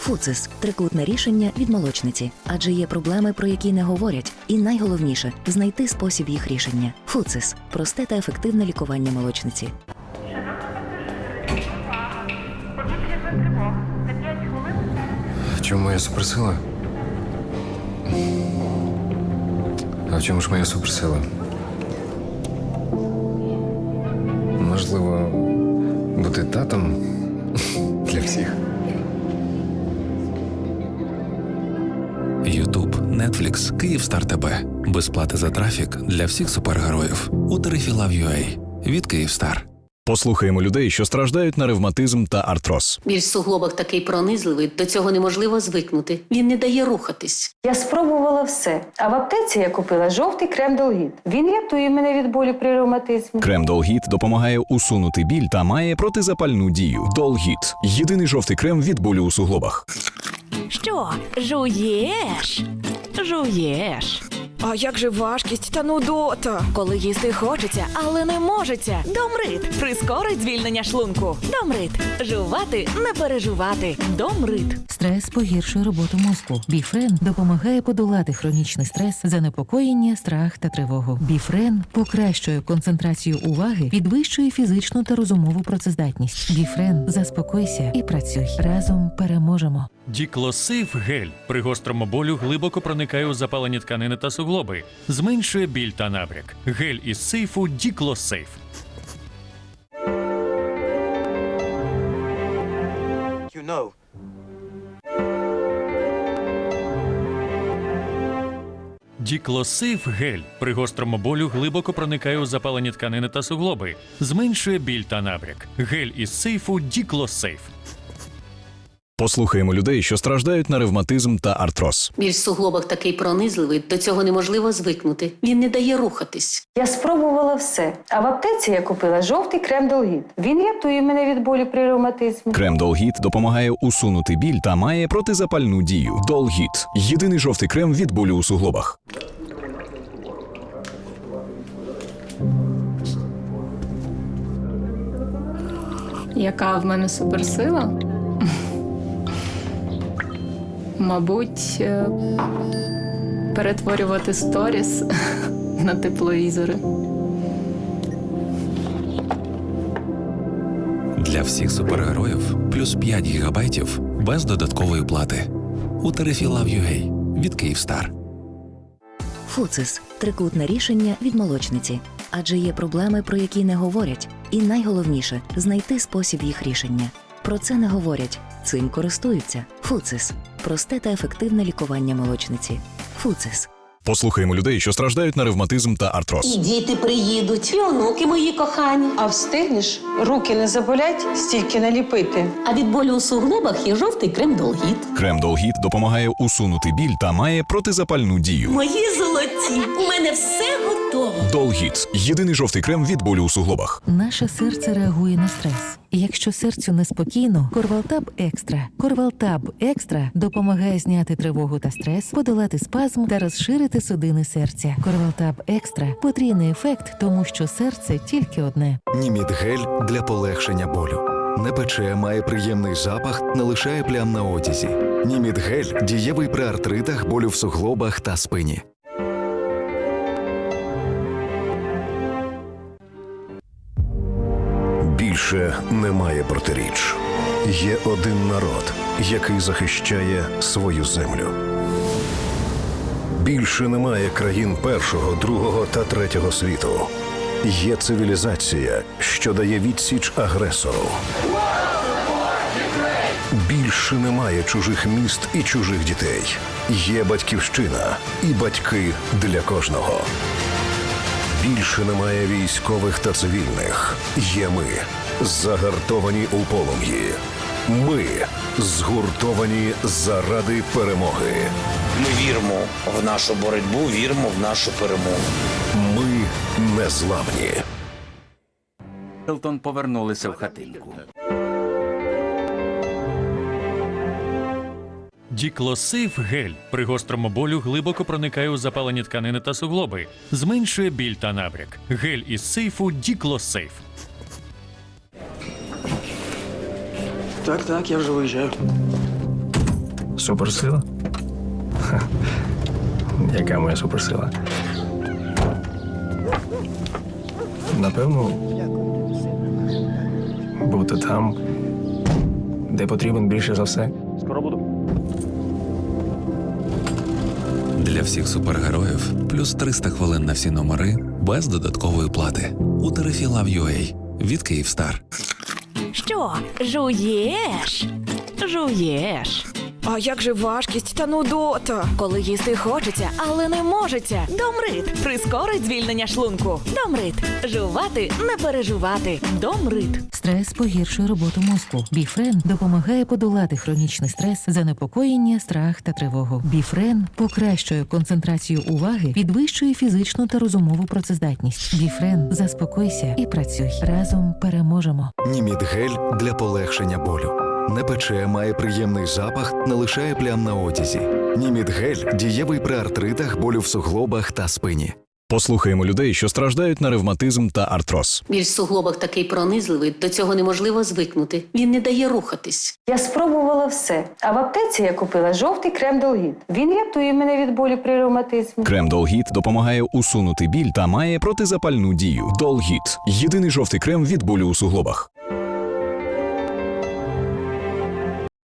Фуцис трикутне рішення від молочниці, адже є проблеми, про які не говорять, і найголовніше знайти спосіб їх рішення. Фуцис просте та ефективне лікування молочниці. Чому моя суперсила? А в чому ж моя суперсила? Можливо, бути татом для всіх. Netflix, Київстар ТБ. Безплати за трафік для всіх супергероїв у тарифі Love.ua від Київстар. Послухаємо людей, що страждають на ревматизм та артроз. Біль в суглобах такий пронизливий, до цього неможливо звикнути. Він не дає рухатись. Я спробувала все. А в аптеці я купила жовтий крем Долгіт. Він рятує мене від болю при ревматизмі. Крем Долгіт допомагає усунути біль та має протизапальну дію. Долгіт єдиний жовтий крем від болю у суглобах. Що, жуєш? Жуєш. А як же важкість та нудота? Коли їсти хочеться, але не можеться. Домрит прискорить звільнення шлунку. Домрит. Жувати не переживати. Домрит. Стрес погіршує роботу мозку. Біфрен допомагає подолати хронічний стрес, занепокоєння, страх та тривогу. Біфрен покращує концентрацію уваги, підвищує фізичну та розумову працездатність. Біфрен, заспокойся і працюй. Разом переможемо. Діклосейф гель при гострому болю глибоко проникає у запалені тканини та суглоби, зменшує біль та набряк. Гель із сейфу Діклосейф. You know. Діклосейф гель при гострому болю глибоко проникає у запалені тканини та суглоби, зменшує біль та набряк. Гель із сейфу Діклосейф. Послухаємо людей, що страждають на ревматизм та артроз. Біль в суглобах такий пронизливий, до цього неможливо звикнути. Він не дає рухатись. Я спробувала все. А в аптеці я купила жовтий крем Долгіт. Він рятує мене від болю при ревматизмі. Крем Долгіт допомагає усунути біль та має протизапальну дію. Долгіт єдиний жовтий крем від болю у суглобах. Яка в мене суперсила? Мабуть, е, перетворювати сторіс на тепловізори. Для всіх супергероїв плюс 5 гігабайтів без додаткової плати у тарифі Love.ua від Київстар. Фуцис трикутне рішення від молочниці, адже є проблеми, про які не говорять, і найголовніше знайти спосіб їх рішення. Про це не говорять, цим користуються. Фуцис просте та ефективне лікування молочниці. Фуцис. Послухаємо людей, що страждають на ревматизм та артроз. І діти приїдуть, і онуки мої кохані. А встигнеш? Руки не заболять стільки наліпити. А від болю у суглобах є жовтий крем Долгіт. Крем Долгіт допомагає усунути біль та має протизапальну дію. Мої золоті, у мене все готово. Долгіт єдиний жовтий крем від болю у суглобах. Наше серце реагує на стрес. І якщо серцю неспокійно, Корвалтаб Екстра. Корвалтаб Екстра допомагає зняти тривогу та стрес, подолати спазм та розширити судини серця. Корвалтаб Екстра потрійний ефект, тому що серце тільки одне. Німідгель для полегшення болю. Не пече, має приємний запах, не лишає плям на одязі. Німідгель дієвий при артритах, болю в суглобах та спині. Більше немає протиріч. Є один народ, який захищає свою землю. Більше немає країн першого, другого та третього світу. Є цивілізація, що дає відсіч агресору. Більше немає чужих міст і чужих дітей. Є батьківщина і батьки для кожного. Більше немає військових та цивільних. Є ми, загартовані у полум'ї. Ми згуртовані заради перемоги. Ми віримо в нашу боротьбу, віримо в нашу перемогу. Ми незламні. Елтон повернулися в хатинку. Діклосейф гель при гострому болю глибоко проникає у запалені тканини та суглоби, зменшує біль та набряк. Гель із сейфу Діклосейф. Так, так, я вже виїжджаю. Суперсила? Ха. Яка моя суперсила? Напевно, бути там, де потрібен більше за все. Скоро буду. Для всіх супергероїв плюс 300 хвилин на всі номери без додаткової плати у тарифі Love.ua від Київстар. Що, жуєш? Жуєш. А як же важкість та нудота? Коли їсти хочеться, але не можеться. Домрит прискорить звільнення шлунку. Домрит жувати не переживати. Домрит. Стрес погіршує роботу мозку. Біфрен допомагає подолати хронічний стрес, занепокоєння, страх та тривогу. Біфрен покращує концентрацію уваги, підвищує фізичну та розумову працездатність. Біфрен, заспокойся і працюй. Разом переможемо. Німідгель для полегшення болю. Не пече, має приємний запах, не лишає плям на одязі. Німідгель дієвий при артритах, болю в суглобах та спині. Послухаємо людей, що страждають на ревматизм та артроз. Біль в суглобах такий пронизливий, до цього неможливо звикнути. Він не дає рухатись. Я спробувала все. А в аптеці я купила жовтий крем Долгіт. Він рятує мене від болю при ревматизмі. Крем Долгіт допомагає усунути біль та має протизапальну дію. Долгіт єдиний жовтий крем від болю у суглобах.